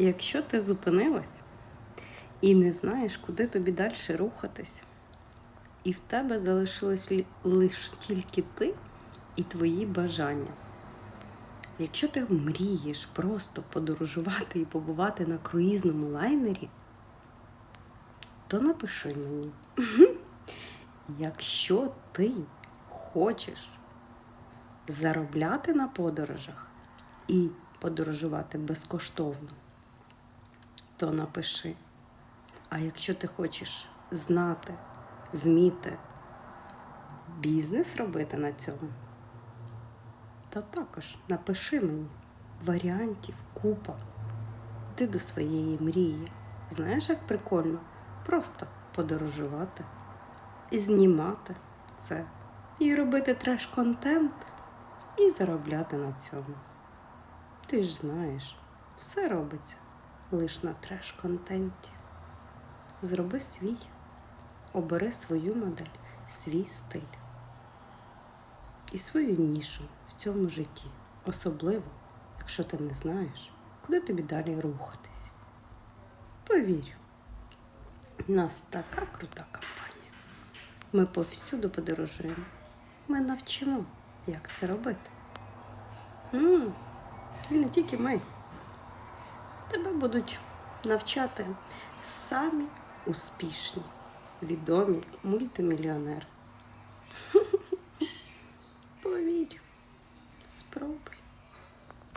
Якщо ти зупинилась і не знаєш, куди тобі далі рухатись, і в тебе залишилось лише тільки ти і твої бажання. Якщо ти мрієш просто подорожувати і побувати на круїзному лайнері, то напиши мені. Якщо ти хочеш заробляти на подорожах і подорожувати безкоштовно, то напиши. А якщо ти хочеш знати, вміти бізнес робити на цьому, то також напиши мені варіантів купа. Ти до своєї мрії. Знаєш, як прикольно? Просто подорожувати і знімати це, і робити треш-контент, і заробляти на цьому. Ти ж знаєш, все робиться лише на треш-контенті. Зроби свій, обери свою модель, свій стиль і свою нішу в цьому житті, особливо, якщо ти не знаєш, куди тобі далі рухатись. Повір, у нас така крута компанія. Ми повсюду подорожуємо. Ми навчимо, як це робити. м І не тільки ми. Тебе будуть навчати самі успішні, відомі мультимільйонери.